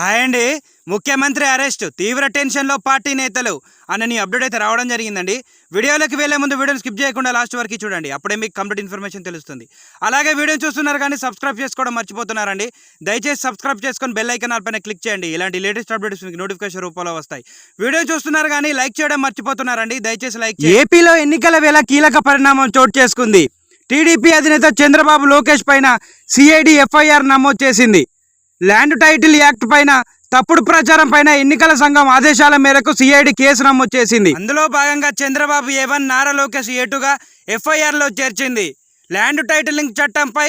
Hi అండి ముఖ్యమంత్రి arrest తీవ్ర టెన్షన్లో పార్టీ నేతలు. అన్న అప్డేట్ అయితే రావడం జరిగిందండి. వీడియోలోకి వెళ్ళే ముందు వీడియోని స్కిప్ చేయకుండా లాస్ట్ వరకు చూడండి. అప్పుడే మీకు కంప్లీట్ ఇన్ఫర్మేషన్ తెలుస్తుంది. అలాగే వీడియో చూస్తున్నారు కానీ సబ్స్క్రైబ్ చేసుకోవడం మర్చిపోతున్నారండి. దయచేసి సబ్స్క్రైబ్ చేసుకొని బెల్ ఐకన్ పైన క్లిక్ చేయండి. ఇలాంటి లేటెస్ట్ అప్డేట్స్ మీకు నోటిఫికేషన్ రూపంలో వస్తాయి. వీడియో చూస్తున్నారు కానీ లైక్ చేయడం మర్చిపోతున్నారండి. దయచేసి లైక్ ఏపీలో ఎన్నికల వేళ కీలక పరిణామం చోటు చేసుకుంది. టీడీపీ అధినేత చంద్రబాబు లోకేష్ పైన సిఐడి ఎఫ్ఐఆర్ నమోదు చేసింది. ల్యాండ్ టైటిల్ యాక్ట్ పైన తప్పుడు ప్రచారం పైన ఎన్నికల సంఘం ఆదేశాల మేరకు సిఐడి కేసు నమోదు చేసింది. అందులో భాగంగా చంద్రబాబు ఏవన్ నారా లోకేష్ ఏటుగా ఎఫ్ఐఆర్లో చేర్చింది. ల్యాండ్ టైటిలింగ్ చట్టంపై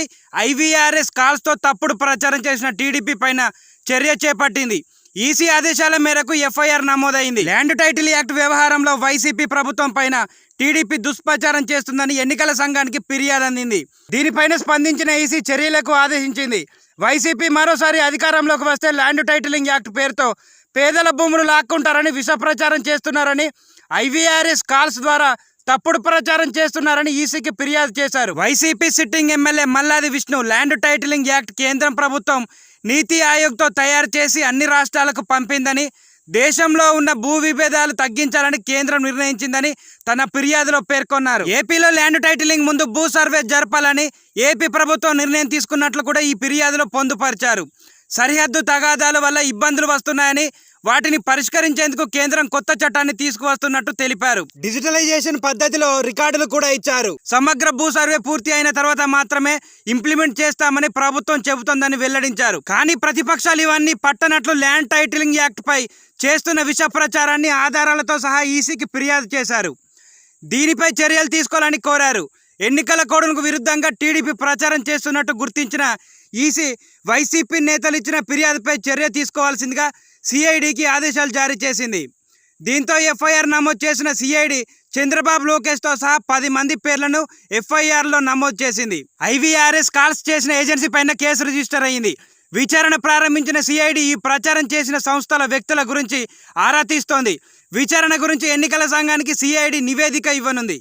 ఐవీఆర్ఎస్ కాల్స్తో తప్పుడు ప్రచారం చేసిన టీడీపీ పైన చర్య చేపట్టింది. ఈసీ ఆదేశాల మేరకు ఎఫ్ఐఆర్ నమోదైంది. ల్యాండ్ టైటిల్ యాక్ట్ వ్యవహారంలో వైసీపీ ప్రభుత్వం పైన టీడీపీ దుష్ప్రచారం చేస్తుందని ఎన్నికల సంఘానికి ఫిర్యాదు అందింది. దీనిపైన స్పందించిన ఈసీ చర్యలకు ఆదేశించింది. వైసీపీ మరోసారి అధికారంలోకి వస్తే ల్యాండ్ టైటిలింగ్ యాక్ట్ పేరుతో పేదల భూములు లాక్కుంటారని విష ప్రచారం చేస్తున్నారని ఐవీఆర్ఎస్ కాల్స్ ద్వారా తప్పుడు ప్రచారం చేస్తున్నారని ఈసీకి ఫిర్యాదు చేశారు. YCP sitting MLA Malladi Vishnu land titling act కేంద్రం ప్రభుత్వం నీతి ఆయోగ్తో తయారు చేసి అన్ని రాష్ట్రాలకు పంపిందని దేశంలో ఉన్న భూ విభేదాలు తగ్గించాలని కేంద్రం నిర్ణయించిందని తన ఫిర్యాదులో పేర్కొన్నారు. ఏపీలో ల్యాండ్ టైటిలింగ్ ముందు భూ సర్వే జరపాలని ఏపీ ప్రభుత్వం నిర్ణయం తీసుకున్నట్లు కూడా ఈ ఫిర్యాదులో పొందుపరిచారు. సరిహద్దు తగాదాల వల్ల ఇబ్బందులు వస్తున్నాయని వాటిని పరిష్కరించేందుకు కేంద్రం కొత్త చట్టాన్ని తీసుకువస్తున్నట్టు తెలిపారు. డిజిటలైజేషన్ పద్ధతిలో రికార్డులు కూడా ఇచ్చారు. సమగ్ర భూ సర్వే పూర్తి అయిన తర్వాత మాత్రమే ఇంప్లిమెంట్ చేస్తామని ప్రభుత్వం చెబుతోందని వెల్లడించారు. కానీ ప్రతిపక్షాలు ఇవన్నీ పట్టనట్లు ల్యాండ్ టైటిలింగ్ యాక్ట్ పై చేస్తున్న విష ప్రచారాన్ని ఆధారాలతో సహా ఈసీకి ఫిర్యాదు చేశారు. దీనిపై చర్యలు తీసుకోవాలని కోరారు. ఎన్నికల కోడ్కు విరుద్ధంగా టీడీపీ ప్రచారం చేస్తున్నట్టు గుర్తించిన ఈసీ వైసీపీ నేతలు ఇచ్చిన ఫిర్యాదుపై చర్య తీసుకోవాల్సిందిగా సిఐడికి ఆదేశాలు జారీ చేసింది. దీంతో ఎఫ్ఐఆర్ నమోదు చేసిన సిఐడి చంద్రబాబు లోకేష్తో సహా పది మంది పేర్లను ఎఫ్ఐఆర్లో నమోదు చేసింది. ఐవీఆర్ఎస్ కాల్స్ చేసిన ఏజెన్సీ పైన కేసు రిజిస్టర్ అయింది. విచారణ ప్రారంభించిన సిఐడి ఈ ప్రచారం చేసిన సంస్థల వ్యక్తుల గురించి ఆరా తీస్తోంది. విచారణ గురించి ఎన్నికల సంఘానికి సిఐడి నివేదిక ఇవ్వనుంది.